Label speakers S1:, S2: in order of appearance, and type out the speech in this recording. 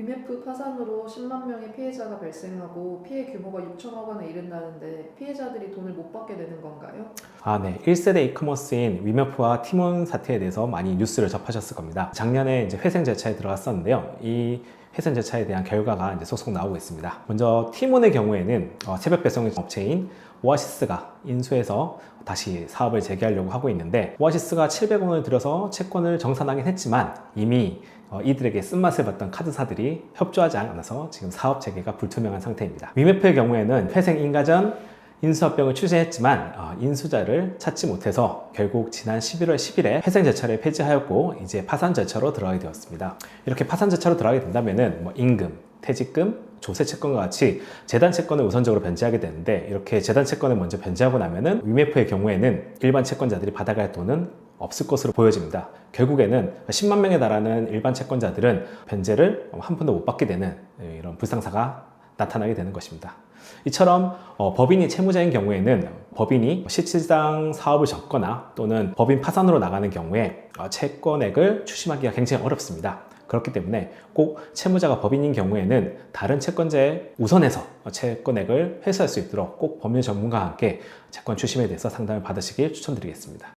S1: 위메프 파산으로 10만 명의 피해자가 발생하고 피해 규모가 6천억 원에 이른다는데 피해자들이 돈을 못 받게 되는 건가요?
S2: 아, 네. 1세대 이커머스인 위메프와 티몬 사태에 대해서 많이 뉴스를 접하셨을 겁니다. 작년에 이제 회생 절차에 들어갔었는데요. 이 회생 절차에 대한 결과가 이제 속속 나오고 있습니다. 먼저 티몬의 경우에는 어, 새벽 배송 업체인 오아시스가 인수해서 다시 사업을 재개하려고 하고 있는데 오아시스가 700원을 들여서 채권을 정산하긴 했지만 이미 어, 이들에게 쓴맛을 봤던 카드사들이 협조하지 않아서 지금 사업 재개가 불투명한 상태입니다. 위메프의 경우에는 회생 인가전 인수합병을 추진했지만 어, 인수자를 찾지 못해서 결국 지난 11월 10일에 회생 절차를 폐지하였고 이제 파산 절차로 들어가게 되었습니다. 이렇게 파산 절차로 들어가게 된다면은 뭐 임금, 퇴직금, 조세 채권과 같이 재단 채권을 우선적으로 변제하게 되는데 이렇게 재단 채권을 먼저 변제하고 나면은 위메프의 경우에는 일반 채권자들이 받아갈 돈은 없을 것으로 보여집니다. 결국에는 10만 명에 달하는 일반 채권자들은 변제를 한 푼도 못 받게 되는 이런 불상사가 나타나게 되는 것입니다. 이처럼 어, 법인이 채무자인 경우에는 법인이 실질상 사업을 접거나 또는 법인 파산으로 나가는 경우에 어, 채권액을 추심하기가 굉장히 어렵습니다. 그렇기 때문에 꼭 채무자가 법인인 경우에는 다른 채권자에 우선해서 채권액을 회수할 수 있도록 꼭 법률 전문가와 함께 채권 추심에 대해서 상담을 받으시길 추천드리겠습니다.